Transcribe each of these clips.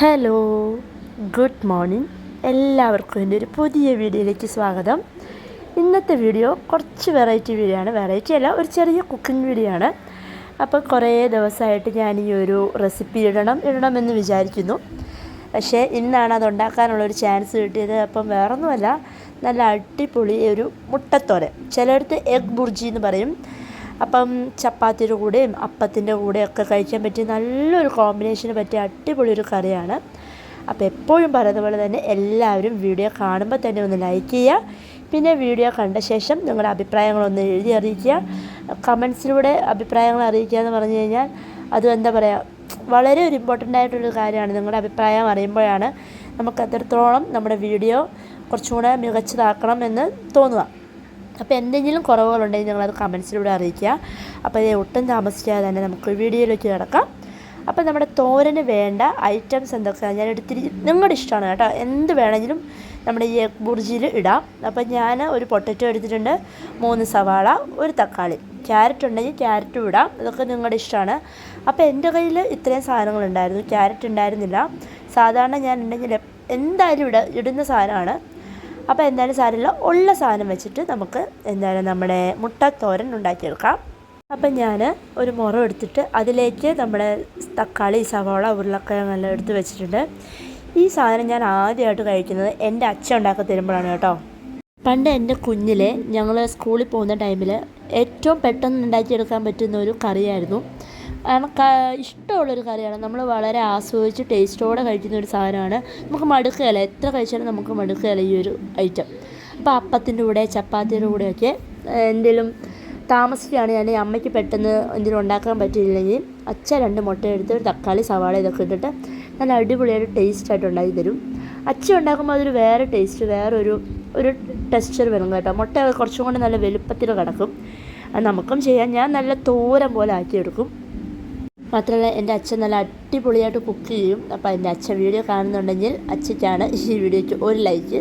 Hello good morning. എല്ലാവർക്കും എന്റെ ഒരു പുതിയ വീഡിയോയിലേക്ക് സ്വാഗതം. ഇന്നത്തെ വീഡിയോ കുറച്ച് വെറൈറ്റി വീഡിയോ ആണ്. വെറൈറ്റി അല്ല ഒരു ചെറിയ കുക്കിംഗ് വീഡിയോ ആണ്. അപ്പോൾ കുറേ ദിവസമായിട്ട് ഞാൻ ഈ ഒരു റെസിപ്പി ഇടണം ഇടണമെന്ന് വിചാരിക്കുന്നു. പക്ഷേ ഇന്നാണ് അത് ഉണ്ടാക്കാനുള്ള ഒരു ചാൻസ് കിട്ടിയത്. അപ്പം വേറൊന്നുമല്ല നല്ല അടിപൊളി ഒരു മുട്ടത്തോരൻ. ചിലയിടത്ത് എഗ് ബുർജി എന്ന് പറയും. അപ്പം ചപ്പാത്തിയുടെ കൂടെയും അപ്പത്തിന്റെ കൂടെയൊക്കെ കഴിക്കാൻ പറ്റിയ നല്ലൊരു കോമ്പിനേഷന് പറ്റിയ അടിപൊളി ഒരു കറിയാണ്. അപ്പോൾ എപ്പോഴും പറയുന്ന പോലെ തന്നെ എല്ലാവരും വീഡിയോ കാണുമ്പോൾ തന്നെ ഒന്ന് ലൈക്ക് ചെയ്യുക. പിന്നെ വീഡിയോ കണ്ട ശേഷം നിങ്ങളുടെ അഭിപ്രായങ്ങളൊന്ന് എഴുതി അറിയിക്കുക. കമൻസിലൂടെ അഭിപ്രായങ്ങൾ അറിയിക്കുക എന്ന് പറഞ്ഞു കഴിഞ്ഞാൽ അത് എന്താ പറയുക വളരെ ഒരു ഇമ്പോർട്ടന്റ് ആയിട്ടുള്ളൊരു കാര്യമാണ്. നിങ്ങളുടെ അഭിപ്രായം അറിയുമ്പോഴാണ് നമുക്ക് എത്രത്തോളം നമ്മുടെ വീഡിയോ കുറച്ചും കൂടെ മികച്ചതാക്കണം എന്ന് തോന്നുക. അപ്പോൾ എന്തെങ്കിലും കുറവുകളുണ്ടെങ്കിൽ ഞങ്ങളത് കമൻസിലൂടെ അറിയിക്കുക. അപ്പോൾ ഇത് ഒട്ടും താമസിക്കാതെ തന്നെ നമുക്ക് വീഡിയോയിലേക്ക് കിടക്കാം. അപ്പോൾ നമ്മുടെ തോരന് വേണ്ട ഐറ്റംസ് എന്തൊക്കെയാണ് ഞാൻ എടുത്തിരി നിങ്ങളുടെ ഇഷ്ടമാണ് കേട്ടോ. എന്ത് വേണമെങ്കിലും നമ്മുടെ ഈ ബുർജിയിൽ ഇടാം. അപ്പോൾ ഞാൻ ഒരു പൊട്ടറ്റോ എടുത്തിട്ടുണ്ട്. മൂന്ന് സവാള ഒരു തക്കാളി. ക്യാരറ്റ് ഉണ്ടെങ്കിൽ ക്യാരറ്റും ഇടാം. ഇതൊക്കെ നിങ്ങളുടെ ഇഷ്ടമാണ്. അപ്പോൾ എന്റെ കയ്യിൽ ഇത്രയും സാധനങ്ങളുണ്ടായിരുന്നു. ക്യാരറ്റ് ഉണ്ടായിരുന്നില്ല. സാധാരണ ഞാൻ ഉണ്ടെങ്കിൽ എന്തായാലും ഇട ഇടുന്ന സാധനമാണ്. അപ്പോൾ എന്തായാലും സാരമില്ല. ഉള്ള സാധനം വെച്ചിട്ട് നമുക്ക് എന്തായാലും നമ്മുടെ മുട്ടത്തോരൻ ഉണ്ടാക്കിയെടുക്കാം. അപ്പം ഞാൻ ഒരു മുറം എടുത്തിട്ട് അതിലേക്ക് നമ്മുടെ തക്കാളി സവാള ഉരുളക്കിഴങ്ങെല്ലാം എടുത്ത് വെച്ചിട്ടുണ്ട്. ഈ സാധനം ഞാൻ ആദ്യമായിട്ട് കഴിക്കുന്നത് എന്റെ അച്ഛൻ ഉണ്ടാക്കി തരുമ്പോഴാണ് കേട്ടോ. പണ്ട് എന്റെ കുഞ്ഞിലെ ഞങ്ങൾ സ്കൂളിൽ പോകുന്ന ടൈമിൽ ഏറ്റവും പെട്ടെന്ന് ഉണ്ടാക്കിയെടുക്കാൻ പറ്റുന്ന ഒരു കറിയായിരുന്നു. കാരണം ഇഷ്ടമുള്ളൊരു കറിയാണ്. നമ്മൾ വളരെ ആസ്വദിച്ച് ടേസ്റ്റോടെ കഴിക്കുന്ന ഒരു സാധനമാണ്. നമുക്ക് മടുക്കുകയില്ല. എത്ര കഴിച്ചാലും നമുക്ക് മടുക്കുകയില്ല ഈ ഒരു ഐറ്റം. അപ്പോൾ അപ്പത്തിന്റെ കൂടെ ചപ്പാത്തിയുടെ കൂടെയൊക്കെ എന്തെങ്കിലും താമസിക്കുകയാണ് ഞാൻ അമ്മയ്ക്ക് പെട്ടെന്ന് എന്തെങ്കിലും ഉണ്ടാക്കാൻ പറ്റിയില്ലെങ്കിൽ അച്ഛൻ രണ്ട് മുട്ട എടുത്ത് ഒരു തക്കാളി സവാള ഇതൊക്കെ ഇട്ടിട്ട് നല്ല അടിപൊളിയായിട്ട് ടേസ്റ്റായിട്ട് ഉണ്ടാക്കി തരും. അച്ഛൻ ഉണ്ടാക്കുമ്പോൾ അതൊരു വേറെ ടേസ്റ്റ് വേറൊരു ഒരു ടെക്സ്ചർ വരും കേട്ടോ. മുട്ട കുറച്ചും കൂടി നല്ല വലുപ്പത്തിൽ കിടക്കും. അത് നമുക്കും ചെയ്യാം. ഞാൻ നല്ല തോരൻ പോലെ ആക്കിയെടുക്കും. മാത്രമല്ല എന്റെ അച്ഛൻ നല്ല അടിപൊളിയായിട്ട് കുക്ക് ചെയ്യും. അപ്പോൾ എന്റെ അച്ഛൻ വീഡിയോ കാണുന്നുണ്ടെങ്കിൽ അച്ഛയ്ക്കാണ് ഈ വീഡിയോയ്ക്ക് ഒരു ലൈക്ക്.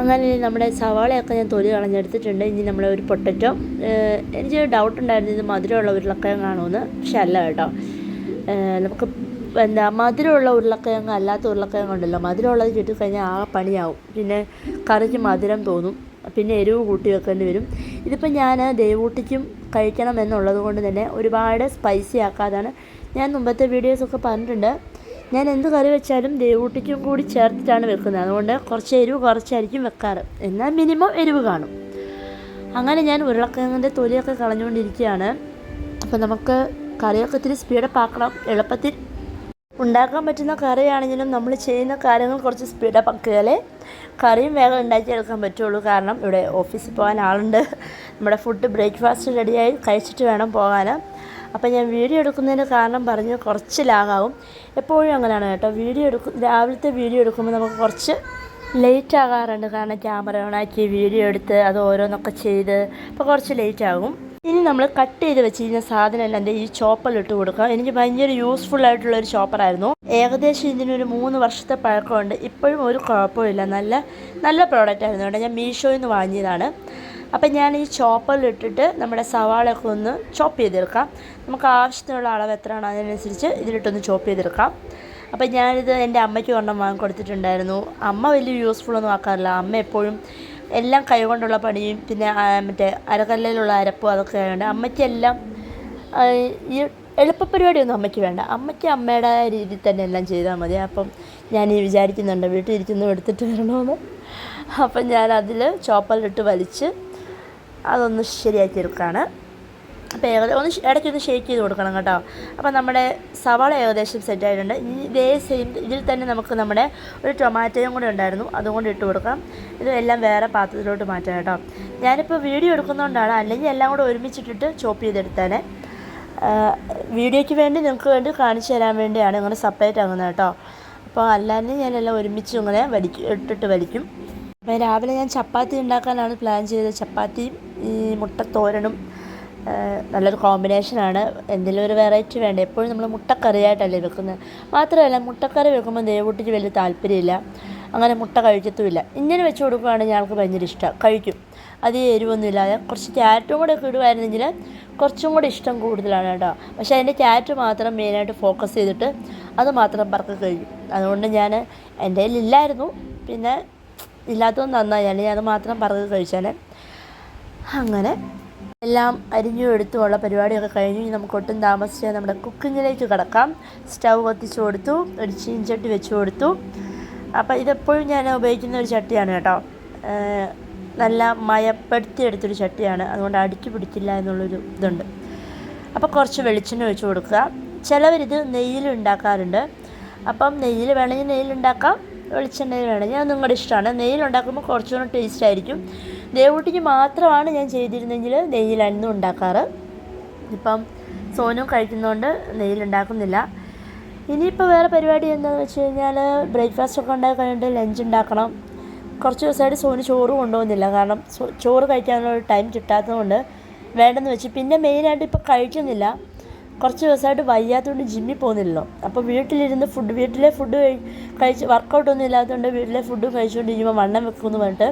അങ്ങനെ നമ്മുടെ സവാളയൊക്കെ ഞാൻ തൊലി കളഞ്ഞെടുത്തിട്ടുണ്ട്. ഇനി നമ്മളെ ഒരു പൊട്ടറ്റോ എനിക്ക് ഡൗട്ട് ഉണ്ടായിരുന്നു ഇത് മധുരമുള്ള ഉരുളക്കിഴങ്ങാണോന്ന് പക്ഷെ അല്ല കേട്ടോ. നമുക്ക് എന്താ മധുരമുള്ള ഉരുളക്കയങ്ങ അല്ലാത്ത ഉരുളക്കയങ്ങ ഉണ്ടല്ലോ. മധുരമുള്ളത് കിട്ടിക്കഴിഞ്ഞാൽ ആ പണിയാവും. പിന്നെ കറിക്ക് മധുരം തോന്നും. പിന്നെ എരിവ് കൂട്ടി വെക്കേണ്ടി വരും. ഇതിപ്പോൾ ഞാൻ ദേവൂട്ടിക്കും കഴിക്കണം എന്നുള്ളത് കൊണ്ട് തന്നെ ഒരുപാട് സ്പൈസി ആക്കാതാണ്. ഞാൻ മുമ്പത്തെ വീഡിയോസൊക്കെ പറഞ്ഞിട്ടുണ്ട്. ഞാൻ എന്ത് കറി വെച്ചാലും ദേവൂട്ടിക്കും കൂടി ചേർത്തിട്ടാണ് വെക്കുന്നത്. അതുകൊണ്ട് കുറച്ച് എരിവ് കുറച്ചായിരിക്കും വെക്കാറ്. എന്നാൽ മിനിമം എരിവ് കാണും. അങ്ങനെ ഞാൻ ഉരുളക്കിഴങ്ങിന്റെ തൊലിയൊക്കെ കളഞ്ഞുകൊണ്ടിരിക്കുകയാണ്. അപ്പോൾ നമുക്ക് കറിയൊക്കെ ഇത്തിരി സ്പീഡപ്പ് ആക്കണം. എളുപ്പത്തിൽ ഉണ്ടാക്കാൻ പറ്റുന്ന കറിയാണെങ്കിലും നമ്മൾ ചെയ്യുന്ന കാര്യങ്ങൾ കുറച്ച് സ്പീഡപ്പ് ആക്കിയാലേ കറിയും വേഗം ഉണ്ടാക്കിയെടുക്കാൻ പറ്റുള്ളൂ. കാരണം ഇവിടെ ഓഫീസിൽ പോകാൻ ആളുണ്ട്. നമ്മുടെ ഫുഡ് ബ്രേക്ക്ഫാസ്റ്റ് റെഡിയായി കഴിച്ചിട്ട് വേണം പോകാൻ അപ്പോൾ ഞാൻ വീഡിയോ എടുക്കുന്നതിന് കാരണം പറഞ്ഞ് കുറച്ച് ലാഗാവും എപ്പോഴും അങ്ങനെയാണ് കേട്ടോ. വീഡിയോ എടുക്കും രാവിലത്തെ വീഡിയോ എടുക്കുമ്പോൾ നമുക്ക് കുറച്ച് ലേറ്റ് ആകാറുണ്ട്. കാരണം ക്യാമറ ഓണാക്കി വീഡിയോ എടുത്ത് അത് ഓരോന്നൊക്കെ ചെയ്ത് അപ്പോൾ കുറച്ച് ലേറ്റ് ആകും. ഇനി നമ്മൾ കട്ട് ചെയ്ത് വെച്ചിരിക്കുന്ന സാധനം എല്ലാം എന്റെ ഈ ചോപ്പറിലിട്ട് കൊടുക്കാം എനിക്ക് ഭയങ്കര യൂസ്ഫുൾ ആയിട്ടുള്ള ഒരു ചോപ്പറായിരുന്നു ഏകദേശം ഇതിനൊരു മൂന്ന് വർഷത്തെ പഴക്കമുണ്ട്. ഇപ്പോഴും ഒരു കുഴപ്പമില്ല നല്ല നല്ല പ്രോഡക്റ്റ് ആയിരുന്നു കേട്ടോ. ഞാൻ മീഷോയിൽ നിന്ന് വാങ്ങിയതാണ്. അപ്പം ഞാൻ ഈ ചോപ്പറിലിട്ടിട്ട് നമ്മുടെ സവാളയൊക്കെ ഒന്ന് ചോപ്പ് ചെയ്തെടുക്കാം. നമുക്ക് ആവശ്യത്തിനുള്ള അളവ് എത്രയാണോ അതിനനുസരിച്ച് ഇതിലിട്ടൊന്ന് ചോപ്പ് ചെയ്തെടുക്കാം. അപ്പം ഞാനിത് എന്റെ അമ്മയ്ക്ക് ഒരെണ്ണം വാങ്ങിക്കൊടുത്തിട്ടുണ്ടായിരുന്നു. അമ്മ വലിയ യൂസ്ഫുൾ ഒന്നും ആക്കാറില്ല. അമ്മ എപ്പോഴും എല്ലാം കൈകൊണ്ടുള്ള പണിയും പിന്നെ മറ്റേ അരകല്ലിലുള്ള അരപ്പും അതൊക്കെ ആയതുകൊണ്ട് അമ്മയ്ക്കെല്ലാം ഈ എളുപ്പപരിപാടിയൊന്നും അമ്മയ്ക്ക് വേണ്ട. അമ്മയ്ക്ക് അമ്മയുടെ രീതിയിൽ തന്നെ എല്ലാം ചെയ്താൽ മതി. അപ്പം ഞാൻ ഈ വിചാരിക്കുന്നുണ്ട് വീട്ടിൽ ഇരിക്കുന്നു എടുത്തിട്ട് വരണമെന്ന്. അപ്പം ഞാൻ അതിൽ ചോപ്പലിട്ട് വലിച്ച് അതൊന്ന് ശരിയാക്കി എടുക്കുകയാണ് അപ്പോൾ ഏകദേശം ഒന്ന് ഇടയ്ക്കൊന്ന് ഷേക്ക് ചെയ്ത് കൊടുക്കണം കേട്ടോ. അപ്പോൾ നമ്മുടെ സവാള ഏകദേശം സെറ്റ് ആയിട്ടുണ്ട്. ഇനി ഇതേ സെയിം ഇതിൽ തന്നെ നമുക്ക് നമ്മുടെ ഒരു ടൊമാറ്റോയും കൂടെ ഉണ്ടായിരുന്നു. അതുകൊണ്ട് ഇട്ട് കൊടുക്കാം. ഇതെല്ലാം വേറെ പാത്രത്തിലോട്ട് മാറ്റാം കേട്ടോ. ഞാനിപ്പോൾ വീഡിയോ എടുക്കുന്നതുകൊണ്ടാണ് അല്ലെങ്കിൽ എല്ലാം കൂടെ ഒരുമിച്ചിട്ടിട്ട് ചോപ്പ് ചെയ്തെടുത്തേനെ. വീഡിയോയ്ക്ക് വേണ്ടി നിങ്ങൾക്ക് വേണ്ടി കാണിച്ചു തരാൻ വേണ്ടിയാണ് ഇങ്ങനെ സെപ്പറേറ്റ് ആകുന്നത് കേട്ടോ. അപ്പോൾ അല്ലാതെ ഞാനെല്ലാം ഒരുമിച്ച് ഇങ്ങനെ വലിക്കും ഇട്ടിട്ട് വലിക്കും. അപ്പോൾ രാവിലെ ഞാൻ ചപ്പാത്തി ഉണ്ടാക്കാനാണ് പ്ലാൻ ചെയ്തത്. ചപ്പാത്തിയും ഈ മുട്ടത്തോരനും നല്ലൊരു കോമ്പിനേഷനാണ് എന്തെങ്കിലും ഒരു വെറൈറ്റി വേണ്ട. എപ്പോഴും നമ്മൾ മുട്ടക്കറിയായിട്ടല്ലേ വെക്കുന്നത്. മാത്രമല്ല മുട്ടക്കറി വെക്കുമ്പോൾ ദേവൂട്ടിക്ക് വലിയ താല്പര്യമില്ല. അങ്ങനെ മുട്ട കഴിക്കത്തുമില്ല. ഇങ്ങനെ വെച്ച് കൊടുക്കുകയാണെങ്കിൽ ഞങ്ങൾക്ക് ഭയങ്കര ഇഷ്ടം. കഴിക്കും. അധികം എരിവൊന്നും ഇല്ലാതെ കുറച്ച് ക്യാരറ്റും കൂടെ ഒക്കെ ഇടുമായിരുന്നെങ്കിൽ കുറച്ചും കൂടെ ഇഷ്ടം കൂടുതലാണ് കേട്ടോ. പക്ഷേ അതിന്റെ ക്യാരറ്റ് മാത്രം മെയിനായിട്ട് ഫോക്കസ് ചെയ്തിട്ട് അത് മാത്രം പറക്ക് കഴിക്കും. അതുകൊണ്ട് ഞാൻ എന്റെ കയ്യിൽ ഇല്ലായിരുന്നു. പിന്നെ ഇല്ലാത്തത് നന്നായി. അല്ലെങ്കിൽ അത് മാത്രം പറക്ക് കഴിച്ചാൽ അങ്ങനെ എല്ലാം അരിഞ്ഞു എടുത്തുമുള്ള പരിപാടിയൊക്കെ കഴിഞ്ഞു. ഇനി നമുക്ക് ഒട്ടും താമസിച്ച് നമ്മുടെ കുക്കിങ്ങിലേക്ക് കിടക്കാം. സ്റ്റൗ കത്തിച്ചു കൊടുത്തു ഒരു ചീൻചട്ടി വെച്ചു കൊടുത്തു. അപ്പോൾ ഇതെപ്പോഴും ഞാൻ ഉപയോഗിക്കുന്ന ഒരു ചട്ടിയാണ് കേട്ടോ. നല്ല മയപ്പെടുത്തി എടുത്തൊരു ചട്ടിയാണ്. അതുകൊണ്ട് അടുക്കി പിടിക്കില്ല എന്നുള്ളൊരു ഇതുണ്ട്. അപ്പോൾ കുറച്ച് വെളിച്ചെണ്ണ ഒഴിച്ച് കൊടുക്കുക. ചിലവരിത് നെയ്യിൽ ഉണ്ടാക്കാറുണ്ട്. അപ്പം നെയ്യിൽ വേണമെങ്കിൽ നെയ്യിൽ ഉണ്ടാക്കാം വെളിച്ചെണ്ണയിൽ വേണമെങ്കിൽ. അത് നിങ്ങളുടെ ഇഷ്ടമാണ്. നെയ്യിൽ ഉണ്ടാക്കുമ്പോൾ കുറച്ചുകൂടെ ടേസ്റ്റ് ആയിരിക്കും. ദേവൂട്ടിക്ക് മാത്രമാണ് ഞാൻ ചെയ്തിരുന്നെങ്കിൽ നെയ്യിലായിരുന്നു ഉണ്ടാക്കാറ്. ഇപ്പം സോനു കഴിക്കുന്നതുകൊണ്ട് നെയ്യിലുണ്ടാക്കുന്നില്ല ഇനിയിപ്പോൾ വേറെ പരിപാടി എന്താണെന്ന് വെച്ച് കഴിഞ്ഞാൽ ബ്രേക്ക്ഫാസ്റ്റ് ഒക്കെ ഉണ്ടാക്കി കഴിഞ്ഞിട്ട് ലഞ്ച് ഉണ്ടാക്കണം. കുറച്ച് ദിവസമായിട്ട് സോന് ചോറ് കൊണ്ടുപോകുന്നില്ല. കാരണം ചോറ് കഴിക്കാനുള്ള ടൈം കിട്ടാത്തതുകൊണ്ട് വേണ്ടെന്ന് വെച്ച് പിന്നെ മെയിനായിട്ട് ഇപ്പോൾ കഴിക്കുന്നില്ല. കുറച്ച് ദിവസമായിട്ട് വയ്യാത്തതുകൊണ്ട് ജിമ്മിൽ പോകുന്നില്ലല്ലോ. അപ്പോൾ വീട്ടിലിരുന്ന് ഫുഡ് വീട്ടിലെ ഫുഡ് കഴി കഴിച്ച് വർക്കൗട്ടൊന്നും ഇല്ലാത്തതുകൊണ്ട് വീട്ടിലെ ഫുഡ് കഴിച്ചുകൊണ്ട് ഇരിക്കുമ്പോൾ വണ്ണം വെക്കുമെന്ന് പറഞ്ഞിട്ട്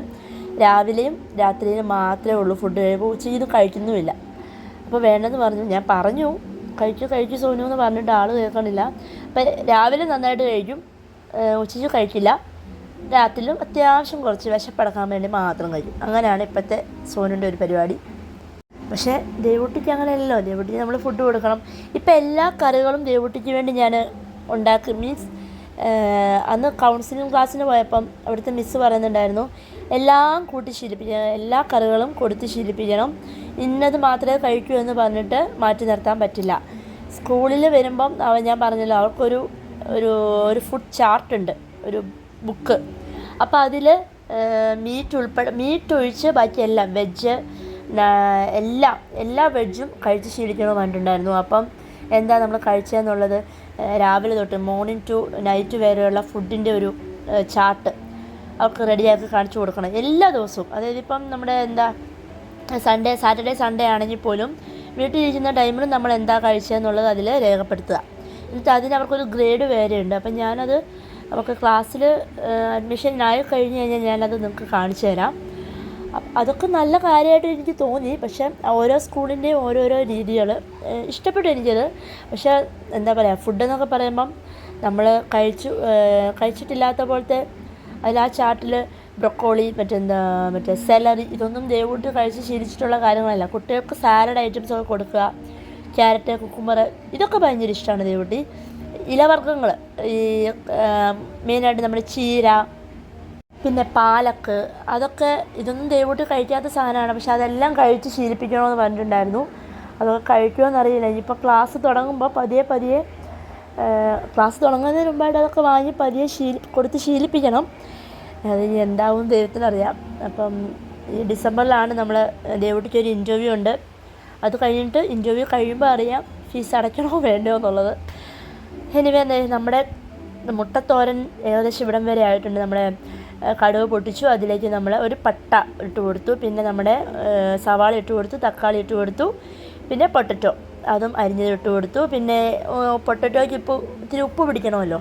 രാവിലെയും രാത്രിയിലും മാത്രമേ ഉള്ളൂ ഫുഡ് കഴിയുമ്പോൾ. ഉച്ചയ്ക്ക് കഴിക്കുന്നുമില്ല. അപ്പോൾ വേണ്ടെന്ന് പറഞ്ഞു. ഞാൻ പറഞ്ഞു കഴിച്ചു കഴിച്ചു സോനു എന്ന് പറഞ്ഞിട്ട് ആൾ കേൾക്കണില്ല. അപ്പം രാവിലെ നന്നായിട്ട് കഴിക്കും. ഉച്ചയ്ക്ക് കഴിക്കില്ല. രാത്രിയിലും അത്യാവശ്യം കുറച്ച് വിശപ്പടക്കാൻ വേണ്ടി മാത്രം കഴിക്കും. അങ്ങനെയാണ് ഇപ്പോഴത്തെ സോനുന്റെ ഒരു പരിപാടി. പക്ഷേ ദേവുട്ടിക്ക് അങ്ങനെയല്ലല്ലോ. ദേവുട്ടിക്ക് നമ്മൾ ഫുഡ് കൊടുക്കണം. ഇപ്പം എല്ലാ കറികളും ദേവുട്ടിക്ക് വേണ്ടി ഞാൻ ഉണ്ടാക്കി. മീൻസ് അന്ന് കൗൺസിലിംഗ് ക്ലാസ്സിന് പോയപ്പം അവിടുത്തെ മിസ്സ് പറയുന്നുണ്ടായിരുന്നു എല്ലാം കൂട്ടി ശീലിപ്പിക്കണം. എല്ലാ കറികളും കൊടുത്ത് ശീലിപ്പിക്കണം. ഇന്നത് മാത്രമേ കഴിക്കൂ എന്ന് പറഞ്ഞിട്ട് മാറ്റി നിർത്താൻ പറ്റില്ല. സ്കൂളിൽ വരുമ്പം അവ ഞാൻ പറഞ്ഞല്ലോ അവർക്കൊരു ഒരു ഒരു ഫുഡ് ചാർട്ട് ഉണ്ട്. ഒരു ബുക്ക് അപ്പോൾ അതിൽ മീറ്റ് ഉൾപ്പെടെ മീറ്റ് ഒഴിച്ച് ബാക്കി എല്ലാം വെജ് എല്ലാം എല്ലാ വെജും കഴിച്ച് ശീലിക്കണമെന്ന് പറഞ്ഞിട്ടുണ്ടായിരുന്നു. അപ്പം എന്താ നമ്മൾ കഴിച്ചതെന്നുള്ളത്? രാവിലെ തൊട്ട് മോർണിംഗ് ടു നൈറ്റ് വരെയുള്ള ഫുഡിന്റെ ഒരു ചാർട്ട് അവർക്ക് റെഡിയാക്കി കാണിച്ചു കൊടുക്കണം. എല്ലാ ദിവസവും. അതായത് ഇപ്പം നമ്മുടെ എന്താ സൺഡേ സാറ്റർഡേ സൺഡേ ആണെങ്കിൽ പോലും വീട്ടിലിരിക്കുന്ന ടൈമിൽ നമ്മൾ എന്താ കഴിച്ചതെന്നുള്ളത് അതിൽ രേഖപ്പെടുത്തുക. എന്നിട്ട് അതിന് അവർക്കൊരു ഗ്രേഡ് വേറെ ഉണ്ട്. അപ്പം ഞാനത് അവർക്ക് ക്ലാസ്സിൽ അഡ്മിഷനായി കഴിഞ്ഞ് കഴിഞ്ഞാൽ ഞാനത് നിങ്ങൾക്ക് കാണിച്ചു തരാം. അതൊക്കെ നല്ല കാര്യമായിട്ട് എനിക്ക് തോന്നി. പക്ഷേ ഓരോ സ്കൂളിന്റെയും ഓരോരോ രീതികൾ ഇഷ്ടപ്പെട്ടു എനിക്കത്. പക്ഷേ എന്താ പറയുക ഫുഡെന്നൊക്കെ പറയുമ്പം നമ്മൾ കഴിച്ചു കഴിച്ചിട്ടില്ലാത്ത പോലത്തെ അതിൽ ആ ചാർട്ടിൽ ബ്രൊക്കോളി മറ്റെന്താ മറ്റേ സെലറി ഇതൊന്നും ദേവൂട്ടി കഴിച്ച് ശീലിച്ചിട്ടുള്ള കാര്യങ്ങളല്ല. കുട്ടികൾക്ക് സാലഡ് ഐറ്റംസ് ഒക്കെ കൊടുക്കുക ക്യാരറ്റ് കുക്കുമ്പർ ഇതൊക്കെ ഭയങ്കര ഇഷ്ടമാണ് ദേവൂട്ടി. ഇലവർഗങ്ങൾ ഈ മെയിനായിട്ട് നമ്മുടെ ചീര പിന്നെ പാലക്ക് അതൊക്കെ ഇതൊന്നും ദൈവമായിട്ട് കഴിക്കാത്ത സാധനമാണ്. പക്ഷെ അതെല്ലാം കഴിച്ച് ശീലിപ്പിക്കണമെന്ന് പറഞ്ഞിട്ടുണ്ടായിരുന്നു. അതൊക്കെ കഴിക്കുമോ എന്നറിയില്ല ഇനിയിപ്പോൾ ക്ലാസ് തുടങ്ങുമ്പോൾ പതിയെ പതിയെ ക്ലാസ് തുടങ്ങുന്നതിന് മുമ്പായിട്ട് അതൊക്കെ വാങ്ങി പതിയെ ശീലി കൊടുത്ത് ശീലിപ്പിക്കണം. അത് ഇനി എന്താവും ദൈവത്തിനറിയാം. അപ്പം ഈ ഡിസംബറിലാണ് നമ്മൾ ദേവുട്ടിക്ക് ഒരു ഇന്റർവ്യൂ ഉണ്ട്. അത് കഴിഞ്ഞിട്ട് ഇന്റർവ്യൂ കഴിയുമ്പോൾ അറിയാം ഫീസ് അടയ്ക്കണോ വേണ്ടയോ എന്നുള്ളത്. എനിവേ നമ്മുടെ മുട്ടത്തോരൻ ഏകദേശം ഇവിടം വരെ ആയിട്ടുണ്ട്. നമ്മുടെ കടുവ് പൊട്ടിച്ചു. അതിലേക്ക് നമ്മൾ ഒരു പട്ട ഇട്ട് കൊടുത്തു. പിന്നെ നമ്മുടെ സവാള ഇട്ട് കൊടുത്തു തക്കാളി ഇട്ട് കൊടുത്തു. പിന്നെ പൊട്ടറ്റോ. അതും അരിഞ്ഞത് ഇട്ട് കൊടുത്തു. പിന്നെ പൊട്ടറ്റോയ്ക്ക് ഇപ്പോൾ ഇത്തിരി ഉപ്പ് പിടിക്കണമല്ലോ.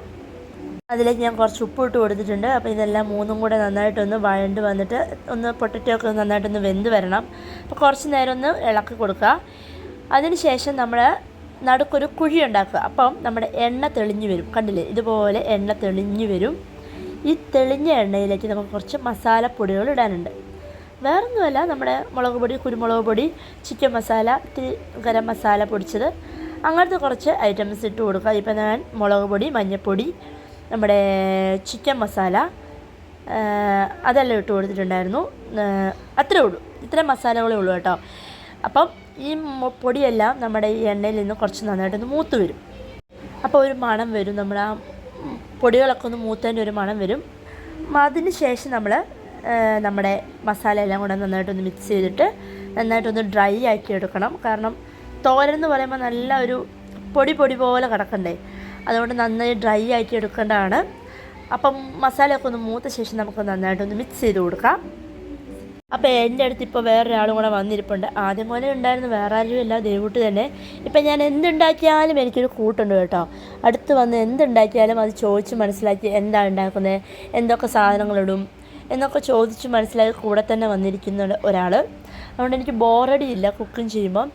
അതിലേക്ക് ഞാൻ കുറച്ച് ഉപ്പ് ഇട്ട് കൊടുത്തിട്ടുണ്ട്. അപ്പോൾ ഇതെല്ലാം മൂന്നും കൂടെ നന്നായിട്ടൊന്ന് വഴണ്ട് വന്നിട്ട് ഒന്ന് പൊട്ടറ്റോ ഒക്കെ നന്നായിട്ടൊന്ന് വെന്ത് വരണം. അപ്പോൾ കുറച്ച് നേരം ഒന്ന് ഇളക്കി കൊടുക്കുക. അതിന് ശേഷം നമ്മൾ നടുക്കൊരു കുഴി ഉണ്ടാക്കുക. അപ്പം നമ്മുടെ എണ്ണ തെളിഞ്ഞു വരും. കണ്ടില്ലേ? ഇതുപോലെ എണ്ണ തെളിഞ്ഞു വരും. ഈ തെളിഞ്ഞ എണ്ണയിലേക്ക് നമുക്ക് കുറച്ച് മസാലപ്പൊടികൾ ഇടാനുണ്ട്. വേറൊന്നുമല്ല നമ്മുടെ മുളക് പൊടി കുരുമുളക് പൊടി ചിക്കൻ മസാല ഇത്തിരി ഗരം മസാല പൊടിച്ചത്. അങ്ങനത്തെ കുറച്ച് ഐറ്റംസ് ഇട്ട് കൊടുക്കുക. ഇപ്പം ഞാൻ മുളക് പൊടി മഞ്ഞൾപ്പൊടി നമ്മുടെ ചിക്കൻ മസാല അതെല്ലാം ഇട്ട് കൊടുത്തിട്ടുണ്ടായിരുന്നു. അത്രേ ഉള്ളൂ. ഇത്രയും മസാലകളേ ഉള്ളൂ കേട്ടോ. അപ്പം ഈ പൊടിയെല്ലാം നമ്മുടെ ഈ എണ്ണയിൽ നിന്ന് കുറച്ച് നന്നായിട്ടൊന്ന് മൂത്ത് വരും. അപ്പോൾ ഒരു മണം വരും. നമ്മൾ ആ പൊടികളൊക്കെ ഒന്ന് മൂത്തതിന്റെ ഒരു മണം വരും. അതിന് ശേഷം നമ്മൾ നമ്മുടെ മസാല എല്ലാം കൂടെ നന്നായിട്ടൊന്ന് മിക്സ് ചെയ്തിട്ട് നന്നായിട്ടൊന്ന് ഡ്രൈ ആക്കി എടുക്കണം കാരണം തോരൻ എന്ന് പറയുമ്പോൾ നല്ല ഒരു പൊടി പൊടി പോലെ കിടക്കണ്ടേ? അതുകൊണ്ട് നന്നായി ഡ്രൈ ആക്കി എടുക്കേണ്ടതാണ് അപ്പം മസാലയൊക്കെ ഒന്ന് മൂത്ത ശേഷം നമുക്ക് നന്നായിട്ടൊന്ന് മിക്സ് ചെയ്ത് കൊടുക്കാം. അപ്പോൾ എന്റെ അടുത്ത് ഇപ്പോൾ വേറൊരാളും കൂടെ വന്നിരിപ്പുണ്ട്. ആദ്യം പോലെ ഉണ്ടായിരുന്നു വേറെ ആരും ഇല്ല ദൈവട്ട് തന്നെ. ഇപ്പം ഞാൻ എന്തുണ്ടാക്കിയാലും എനിക്കൊരു കൂട്ടുണ്ട് കേട്ടോ. അടുത്ത് വന്ന് എന്തുണ്ടാക്കിയാലും അത് ചോദിച്ച് മനസ്സിലാക്കി എന്താണ് ഉണ്ടാക്കുന്നത് എന്തൊക്കെ സാധനങ്ങളിടും എന്നൊക്കെ ചോദിച്ച് മനസ്സിലായി കൂടെ തന്നെ വന്നിരിക്കുന്ന ഒരാൾ അതുകൊണ്ട് എനിക്ക് ബോറടി ഇല്ല കുക്കിംഗ് ചെയ്യുമ്പം.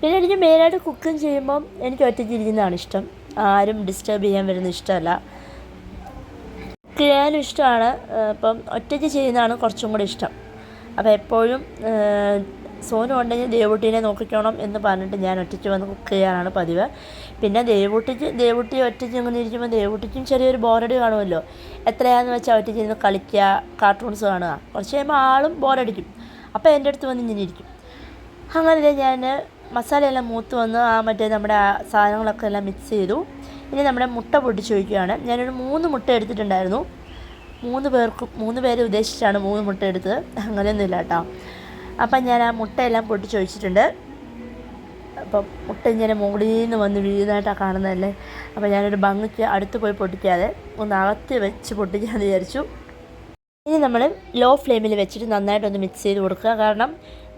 പിന്നെ എനിക്ക് മെയിനായിട്ട് കുക്കിംഗ് ചെയ്യുമ്പം എനിക്ക് ഒറ്റയ്ക്ക് ഇരിക്കുന്നതാണ് ഇഷ്ടം. ആരും ഡിസ്റ്റർബ് ചെയ്യാൻ വരുന്ന ഇഷ്ടമല്ല. കുക്ക് ചെയ്യാനും ഇഷ്ടമാണ് അപ്പം ഒറ്റയ്ക്ക് ചെയ്യുന്നതാണ് കുറച്ചും കൂടി ഇഷ്ടം. അപ്പോൾ എപ്പോഴും സോനു ഉണ്ടെങ്കിൽ ദേവൂട്ടീനെ നോക്കിക്കോണം എന്ന് പറഞ്ഞിട്ട് ഞാൻ ഒറ്റയ്ക്ക് വന്ന് കുക്ക് ചെയ്യാനാണ് പതിവ്. പിന്നെ ദേവൂട്ടിക്ക് ദേവൂട്ടി ഒറ്റയ്ക്ക് ഇങ്ങനെ ഇരിക്കുമ്പോൾ ദേവൂട്ടിക്കും ചെറിയൊരു ബോറടി കാണുമല്ലോ. എത്രയാണെന്ന് വെച്ചാൽ ഒറ്റയ്ക്ക് ഇരുന്ന് കളിക്കുക കാർട്ടൂൺസ് കാണുക. കുറച്ച് കഴിയുമ്പോൾ ആളും ബോറടിക്കും. അപ്പോൾ എന്റെ അടുത്ത് വന്ന് ഇങ്ങനെ ഇരിക്കും. അങ്ങനെ ഞാൻ മസാലയെല്ലാം മൂത്ത് വന്ന് ആ മറ്റേ നമ്മുടെ സാധനങ്ങളൊക്കെ എല്ലാം മിക്സ് ചെയ്തു. ഇനി നമ്മുടെ മുട്ട പൊട്ടിച്ച് വയ്ക്കുകയാണ്. ഞാനൊരു മൂന്ന് മുട്ട എടുത്തിട്ടുണ്ടായിരുന്നു. മൂന്ന് പേർക്കും മൂന്ന് പേരെ ഉദ്ദേശിച്ചാണ് മൂന്ന് മുട്ട എടുത്തത്. അങ്ങനെയൊന്നുമില്ല കേട്ടോ. അപ്പം ഞാൻ ആ മുട്ടയെല്ലാം പൊട്ടിച്ച് ഒഴിച്ചിട്ടുണ്ട്. അപ്പം മുട്ട ഇങ്ങനെ നിന്ന് വന്ന് വീഴുന്നതായിട്ടാണ് കാണുന്നതല്ലേ? അപ്പോൾ ഞാനൊരു ഭംഗിക്ക് അടുത്ത് പോയി പൊട്ടിക്കാതെ ഒന്ന് അകത്ത് വെച്ച് പൊട്ടിക്കാമെന്ന് വിചാരിച്ചു. ഇനി നമ്മൾ ലോ ഫ്ലെയിമിൽ വെച്ചിട്ട് നന്നായിട്ടൊന്ന് മിക്സ് ചെയ്ത് കൊടുക്കുക. കാരണം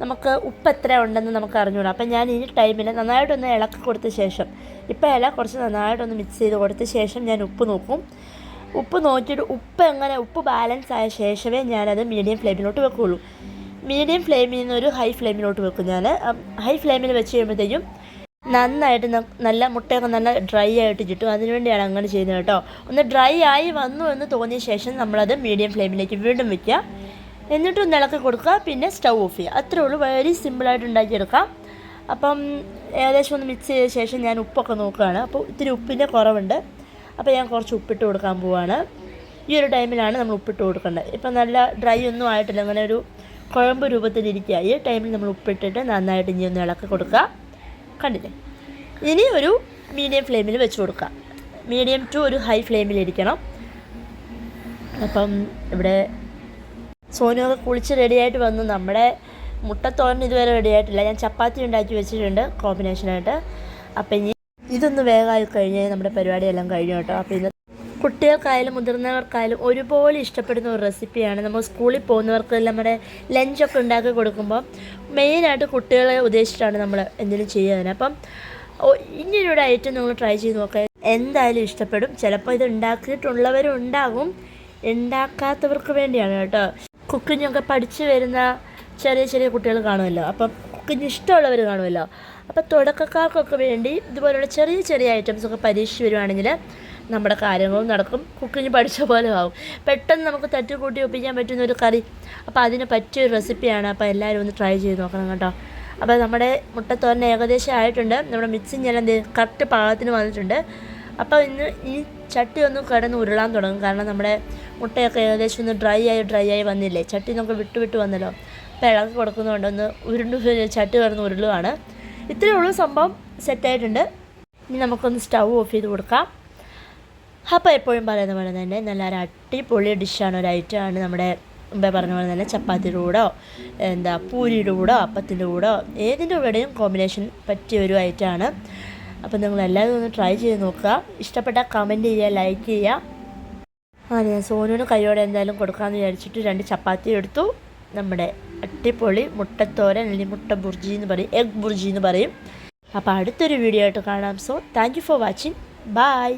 നമുക്ക് ഉപ്പ് എത്ര ഉണ്ടെന്ന് നമുക്ക് അറിഞ്ഞുകൂടാ. അപ്പം ഞാൻ ഈ ടൈമിൽ നന്നായിട്ടൊന്ന് ഇളക്കി കൊടുത്ത ശേഷം ഇപ്പം ഇല കുറച്ച് നന്നായിട്ടൊന്ന് മിക്സ് ചെയ്ത് കൊടുത്ത ശേഷം ഞാൻ ഉപ്പ് നോക്കും. ഉപ്പ് നോക്കിയിട്ട് ഉപ്പ് എങ്ങനെ ഉപ്പ് ബാലൻസ് ആയ ശേഷമേ ഞാനത് മീഡിയം ഫ്ലെയിമിലോട്ട് വെക്കുകയുള്ളൂ മീഡിയം ഫ്ലെയിമിൽ നിന്ന് ഒരു ഹൈ ഫ്ലെയിമിലോട്ട് വെക്കും ഞാൻ ഹൈ ഫ്ലെയിമിൽ വെച്ച് കഴിയുമ്പോഴത്തേക്കും നന്നായിട്ട് നല്ല മുട്ടയൊക്കെ നല്ല ഡ്രൈ ആയിട്ട് കിട്ടും. അതിനുവേണ്ടിയാണ് അങ്ങനെ ചെയ്യുന്നത് കേട്ടോ. ഒന്ന് ഡ്രൈ ആയി വന്നു എന്ന് തോന്നിയ ശേഷം നമ്മളത് മീഡിയം ഫ്ലെയിമിലേക്ക് വീണ്ടും വയ്ക്കുക എന്നിട്ട് ഒന്ന് ഇളക്കി കൊടുക്കുക. പിന്നെ സ്റ്റൗ ഓഫ് ചെയ്യുക. അത്രേ ഉള്ളൂ. വെരി സിമ്പിളായിട്ട് ഉണ്ടാക്കിയെടുക്കാം. അപ്പം ഏകദേശം ഒന്ന് മിക്സ് ചെയ്ത ശേഷം ഞാൻ ഉപ്പൊക്കെ നോക്കുകയാണ്. അപ്പോൾ ഇത്തിരി ഉപ്പിന്റെ കുറവുണ്ട്. അപ്പോൾ ഞാൻ കുറച്ച് ഉപ്പിട്ട് കൊടുക്കാൻ പോവാണ്. ഈ ഒരു ടൈമിലാണ് നമ്മൾ ഉപ്പിട്ട് കൊടുക്കേണ്ടത്. ഇപ്പം നല്ല ഡ്രൈ ഒന്നും ആയിട്ടില്ല. അങ്ങനെ ഒരു കുഴമ്പ് രൂപത്തിലിരിക്കുക ഈ ടൈമിൽ നമ്മൾ ഉപ്പിട്ടിട്ട് നന്നായിട്ട് ഇനി ഒന്ന് ഇളക്കി കൊടുക്കുക കണ്ടില്ലേ? ഇനി ഒരു മീഡിയം ഫ്ലെയിമിൽ വെച്ച് കൊടുക്കുക മീഡിയം ടു ഒരു ഹൈ ഫ്ലെയിമിലിരിക്കണം അപ്പം ഇവിടെ സോനുവൊക്കെ കുളിച്ച് റെഡിയായിട്ട് വന്നു. നമ്മുടെ മുട്ടത്തോരൻ ഇതുവരെ റെഡിയായിട്ടില്ല ഞാൻ ചപ്പാത്തി ഉണ്ടാക്കി വെച്ചിട്ടുണ്ട് കോമ്പിനേഷനായിട്ട് അപ്പം ഇനി ഇതൊന്ന് വേഗമായി കഴിഞ്ഞാൽ നമ്മുടെ പരിപാടിയെല്ലാം കഴിഞ്ഞു കേട്ടോ. അപ്പോൾ ഇന്ന് കുട്ടികൾക്കായാലും മുതിർന്നവർക്കായാലും ഒരുപോലെ ഇഷ്ടപ്പെടുന്ന ഒരു റെസിപ്പിയാണ്. നമ്മൾ സ്കൂളിൽ പോകുന്നവർക്ക് നമ്മുടെ ലഞ്ചൊക്കെ ഉണ്ടാക്കി കൊടുക്കുമ്പോൾ മെയിനായിട്ട് കുട്ടികളെ ഉദ്ദേശിച്ചിട്ടാണ് നമ്മൾ എന്തെങ്കിലും ചെയ്യുന്നത് അപ്പം ഇങ്ങനെയൊരു ഐറ്റം നിങ്ങൾ ട്രൈ ചെയ്ത് നോക്കുക എന്തായാലും ഇഷ്ടപ്പെടും. ചിലപ്പോൾ ഇത് ഉണ്ടാക്കിയിട്ടുള്ളവരും ഉണ്ടാകും ഉണ്ടാക്കാത്തവർക്ക് വേണ്ടിയാണ് കേട്ടോ. കുക്കിങ്ങൊക്കെ പഠിച്ചു വരുന്ന ചെറിയ ചെറിയ കുട്ടികൾ കാണുമല്ലോ. അപ്പം കുക്കിങ് ഇഷ്ടമുള്ളവർ കാണുമല്ലോ. അപ്പോൾ തുടക്കക്കാർക്കൊക്കെ വേണ്ടി ഇതുപോലുള്ള ചെറിയ ചെറിയ ഐറ്റംസ് ഒക്കെ പരീക്ഷിച്ച് വരുവാണെങ്കിൽ നമ്മുടെ കാര്യങ്ങളും നടക്കും. കുക്കിങ് പഠിച്ച പോലെ ആവും. പെട്ടെന്ന് നമുക്ക് തട്ടിക്കൂട്ടി ഒപ്പിക്കാൻ പറ്റുന്ന ഒരു കറി. അപ്പോൾ അതിന് പറ്റിയ ഒരു റെസിപ്പിയാണ്. അപ്പോൾ എല്ലാവരും ഒന്ന് ട്രൈ ചെയ്ത് നോക്കണം കേട്ടോ. അപ്പോൾ നമ്മുടെ മുട്ടത്തോരൻ ഏകദേശം ആയിട്ടുണ്ട്. നമ്മുടെ മിക്സിങ് എല്ലാം കറക്റ്റ് പാകത്തിന് വന്നിട്ടുണ്ട്. അപ്പോൾ ഇന്ന് ഈ ചട്ടി ഒന്ന് കിടന്ന് ഉരുളാൻ തുടങ്ങും. കാരണം നമ്മുടെ മുട്ടയൊക്കെ ഏകദേശം ഒന്ന് ഡ്രൈ ആയി ഡ്രൈ ആയി വന്നില്ലേ? ചട്ടി നമുക്ക് വിട്ട് വിട്ട് വന്നല്ലോ. അപ്പോൾ ഇളക്കി കൊടുക്കുന്നതുകൊണ്ട് ഒന്ന് ഉരുണ്ട് ചട്ടി കിടന്ന് ഉരുളുവാണ്. ഇത്രയേ ഉള്ളൂ സംഭവം സെറ്റായിട്ടുണ്ട് ഇനി നമുക്കൊന്ന് സ്റ്റൗ ഓഫ് ചെയ്ത് കൊടുക്കാം. അപ്പോൾ എപ്പോഴും പറയുന്ന പോലെ തന്നെ നല്ല ഒരു അടിപൊളി ഡിഷാണ്. ഒരു ഐറ്റമാണ് നമ്മുടെ മുമ്പേ പറഞ്ഞ പോലെ തന്നെ ചപ്പാത്തിയുടെ കൂടോ എന്താ പൂരിയുടെ കൂടോ അപ്പത്തിന്റെ കൂടോ ഏതിന്റെ കൂടെയും കോമ്പിനേഷൻ പറ്റിയ ഒരു ഐറ്റമാണ്. അപ്പോൾ നിങ്ങൾ എല്ലാവരും ഒന്ന് ട്രൈ ചെയ്ത് നോക്കുക. ഇഷ്ടപ്പെട്ട കമന്റ് ചെയ്യുക ലൈക്ക് ചെയ്യുക. ആ ഞാൻ സോനുവിന് കൈയോടെ എന്തായാലും കൊടുക്കാമെന്ന് വിചാരിച്ചിട്ട് രണ്ട് ചപ്പാത്തി എടുത്തു. നമ്മുടെ അട്ടിപ്പൊളി മുട്ടത്തോരൻ അല്ലെങ്കിൽ മുട്ട ബുർജി എന്ന് പറയും എഗ് ബുർജി എന്ന് പറയും. അപ്പോൾ അടുത്തൊരു വീഡിയോ ആയിട്ട് കാണാം. So thank you for watching bye